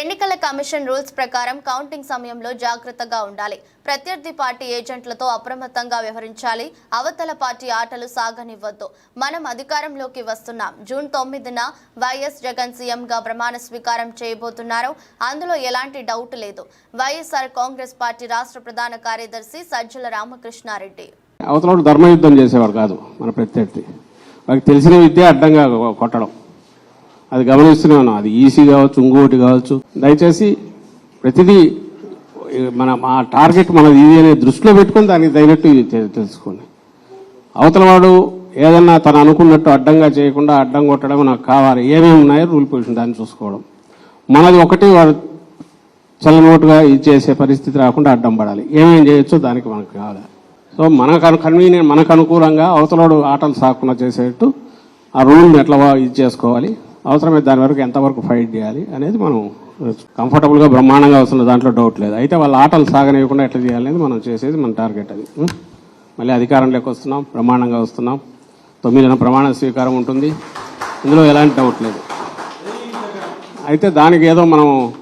ఎన్నికల commission rules ప్రకారం counting సమయంలో జాగ్రత్తగా ఉండాలి. ప్రత్యర్థి పార్టీ ఏజెంట్లతో అప్రమత్తంగా వ్యవహరించాలి. అవతల పార్టీ ఆటలు సాగనివ్వద్దు. మనం అధికారంలోకి వస్తున్నాం. జూన్ తొమ్మిదిన వైఎస్ జగన్ సీఎంగా ప్రమాణ స్వీకారం చేయబోతున్నారు. అందులో ఎలాంటి డౌట్ లేదు. వైఎస్ఆర్ కాంగ్రెస్ పార్టీ రాష్ట్ర ప్రధాన కార్యదర్శి సజ్జల రామకృష్ణారెడ్డి. అవతల ధర్మయుద్ధం చేసేవారు కాదు మన ప్రత్యర్థి. తెలిసిన విద్య అడ్డంగా కొట్టడం. అది గమనిస్తూనే అది ఈసీ కావచ్చు ఇంకోటి కావచ్చు. దయచేసి ప్రతిదీ మన మా టార్గెట్ మనది ఇది అనే దృష్టిలో పెట్టుకొని దానికి తగినట్టు తెలుసుకోండి. అవతల వాడు ఏదన్నా తను అనుకున్నట్టు అడ్డంగా చేయకుండా అడ్డం కొట్టడం నాకు కావాలి. ఏమేమి ఉన్నాయో రూల్ పొజిషన్ దాన్ని చూసుకోవడం. మనది ఒకటి వాడు చల్లనోటుగా ఇది చేసే పరిస్థితి రాకుండా అడ్డం పడాలి. ఏమేమి చేయొచ్చో దానికి మనకు కావాలి. సో మనకు కన్వీనియంట్ మనకు అనుకూలంగా అవతలవాడు ఆటలు సాకుండా చేసేట్టు ఆ రూల్ని ఎట్లా ఇది చేసుకోవాలి. అవసరమైతే దాని వరకు ఎంతవరకు ఫైట్ చేయాలి అనేది మనం కంఫర్టబుల్గా బ్రహ్మాండంగా వస్తున్న దాంట్లో డౌట్ లేదు. అయితే వాళ్ళ ఆటలు సాగనివ్వకుండా ఎట్లా చేయాలనేది మనం చేసేది మన టార్గెట్ అది. మళ్ళీ అధికారంలోకి వస్తున్నాం బ్రహ్మాండంగా వస్తున్నాం. తొమ్మిదిన ప్రమాణ స్వీకారం ఉంటుంది. ఇందులో ఎలాంటి డౌట్ లేదు. అయితే దానికి ఏదో మనం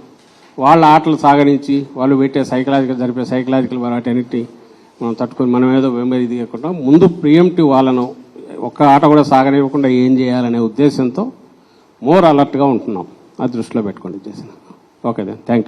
వాళ్ళ ఆటలు సాగరించి వాళ్ళు పెట్టే సైకలాజికల్ జరిపే సైకలాజికల్ వాటన్నిటి మనం తట్టుకొని మనం ఏదో వెంబడి ముందు ప్రియంటి వాళ్ళను ఒక్క ఆట కూడా సాగనివ్వకుండా ఏం చేయాలనే ఉద్దేశంతో మోర్ అలర్ట్గా ఉంటున్నాం. అది దృష్టిలో పెట్టుకోండి చేసిన ఓకే థ్యాంక్ యూ